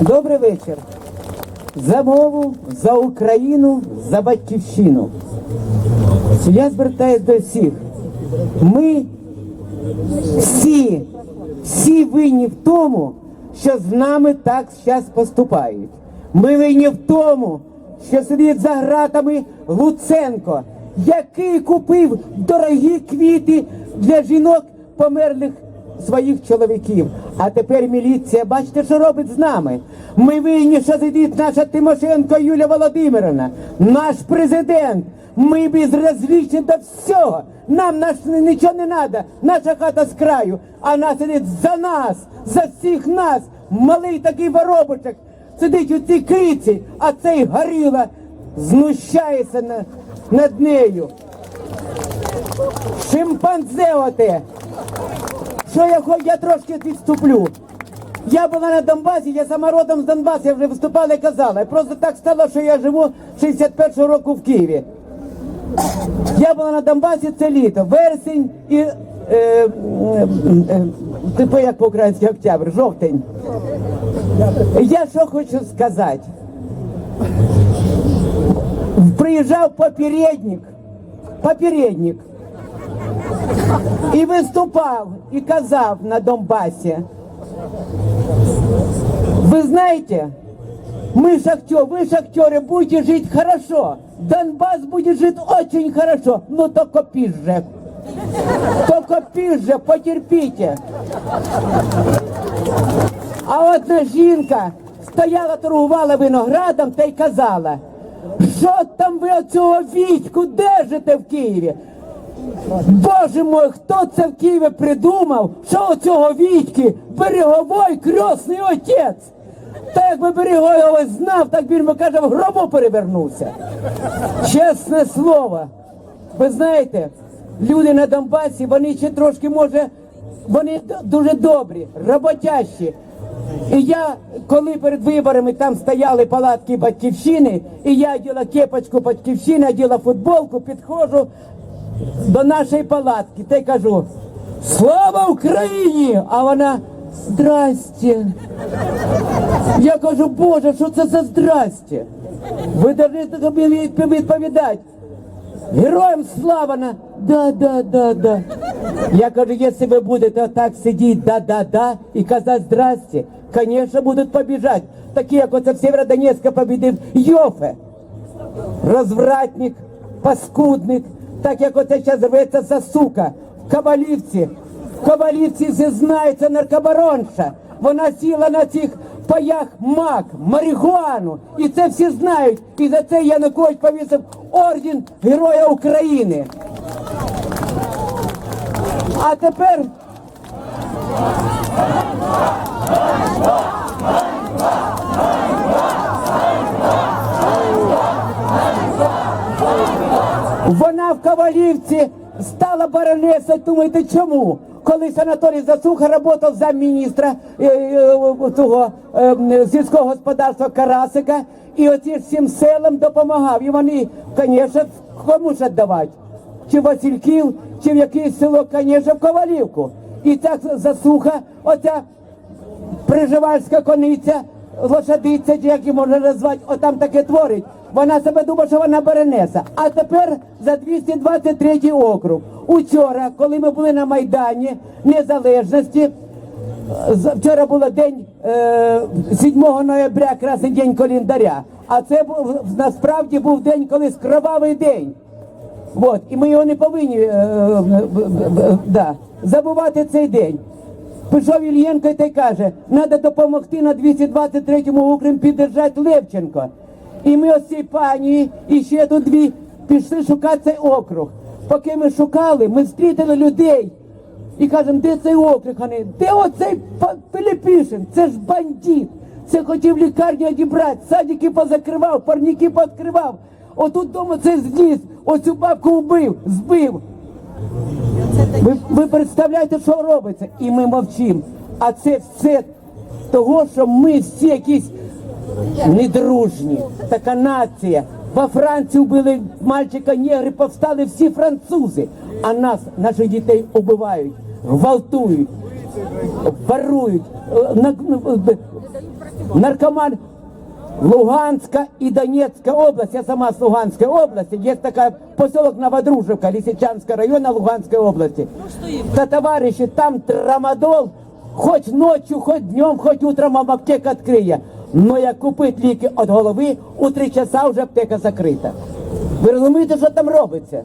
Добрий вечір. За мову, за Україну, за батьківщину. Я звертаюся до всіх. Ми всі, всі винні в тому, що з нами так зараз поступають. Ми винні в тому, що сидить за гратами Луценко, який купив дорогі квіти для жінок померлих своїх чоловіків. А тепер міліція, бачите, що робить з нами. Ми винні, що сидить наша Тимошенко Юлія Володимировна, наш президент. Ми безразлічні до всього. Нам наш нічого не треба. Наша хата з краю, а вона сидить за нас, за всіх нас. Малий такий воробочок сидить у цій криці, а цей горіла знущається на- над нею. Шимпанзе оте. Що я хо- я трошки відступлю. Я була на Донбасі, я сама родом з Донбасу, я вже виступала і казала. Просто так стало, що я живу 61-го року в Києві. Я була на Донбасі це літо, вересень і е, е, е, типу як по-українськи октябрь, жовтень. Я що хочу сказати. Приїжджав попередник, попередник, і виступав, і казав на Донбасі. Вы знаете, мы шахтеры, вы шахтеры будете жить хорошо. Донбасс будет жить очень хорошо, но только пизже. Только пизже, потерпите. А одна жінка стояла, торгувала виноградом та й казала, що там ви оцього вітьку держите в Києві? Боже мой, хто це в Києві придумав, що у цього Вітьки береговой крісний отець? Та якби береговий ось знав, так він би каже, в гробу перевернувся. Чесне слово. Ви знаєте, люди на Донбасі, вони ще трошки, може, вони дуже добрі, роботящі. І я, коли перед виборами там стояли палатки батьківщини, і я діла кепочку батьківщини, діла футболку, підходжу до нашої палатки та й кажу Слава Україні! А вона здрасте. Я кажу, Боже, що це за здрасте? Ви повинні тобі відп- відповідати. Героям слава на да, да, да, да. Я кажу, якщо ви будете отак сидіти да-да-да і казати здрасте, звісно, будуть побіжати. Такі, як оце в Сєвєродонецька побідив Йофе розвратник, паскудник, Так як оце зараз рветься за сука. В Кабалівці, в Кабалівці всі знається наркобаронша. Вона сіла на цих паях мак, марихуану. І це всі знають. І за це Янукович повісив орден Героя України. А тепер Вона в Ковалівці стала баронесою. Думаєте, чому? Колись Анатолій Засуха працював замміністра е, е, того е, сільського господарства Карасика і оці всім селам допомагав. І вони, звісно, кому ж віддавати? Чи Васильків, чи в якесь село, звісно, в Ковалівку. І ця засуха, оця приживальська кониця, лошадиця, чи як її можна назвати, отам таке творить. Вона себе думає, що вона беренеса. А тепер за 223 округ. Учора, коли ми були на Майдані Незалежності, вчора було день е, 7 ноября, красний день календаря. А це був насправді був день, колись кровавий день. Вот. І ми його не повинні е, е, е, да, забувати цей день. Пішов Ільєнко та й каже, треба допомогти на 223-му окрем піддержати Левченко. І ми ось цій пані і ще тут дві пішли шукати цей округ. Поки ми шукали, ми зустріли людей і кажемо, де цей округ? Вони, де оцей Пилипішин? Це ж бандит. Це хотів лікарню одібрати, садики позакривав, парніки пооткривав. Отут дома це зніс, оцю бабку вбив, збив. Ви, ви представляєте, що робиться? І ми мовчимо. А це все того, що ми всі якісь недружні, така нація. Во Франції вбили мальчика, негри, повстали всі французи. А нас, наших дітей, убивають, гвалтують. ворують. Е, на- на- Наркоман Луганська і Донецька область, я сама з Луганської області, є така поселок Новодружевка, Лисичанського району Луганської області. Та товариші, там трамадол, хоч ночі, хоч днем, хоч утром вам аптека відкриє. Но як купить ліки від голови, у три часа вже аптека закрита. Ви розумієте, що там робиться?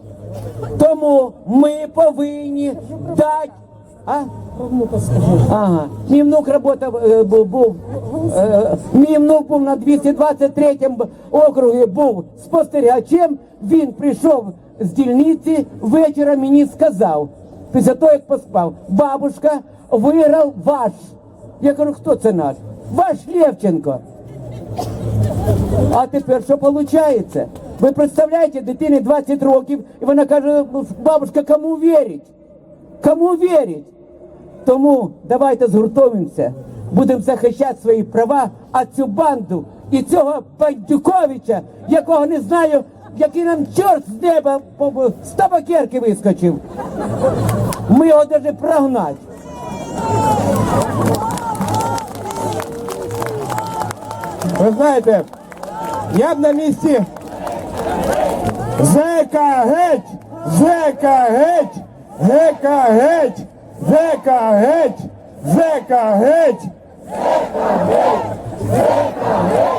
Тому ми повинні дати. А? Ага. Мій внук работав, е, був, е, мій внук був на 223 округі, був спостерігачем. Він прийшов з дільниці, вечором мені сказав, після того, як поспав, бабушка виграв ваш. Я кажу, хто це наш? Ваш Левченко. А тепер що виходить? Ви представляєте, дитині 20 років, і вона каже, бабушка, кому вірить? Кому вірить? Тому давайте згуртуємося, будемо захищати свої права, а цю банду і цього бандюковича, якого не знаю, який нам чорт з неба з табакерки вискочив. Ми його навіть прогнати. Ви знаєте, я б на місці зека геть, зека геть, Гека геть! Гека геть! Гека геть! Гека геть! Гека геть!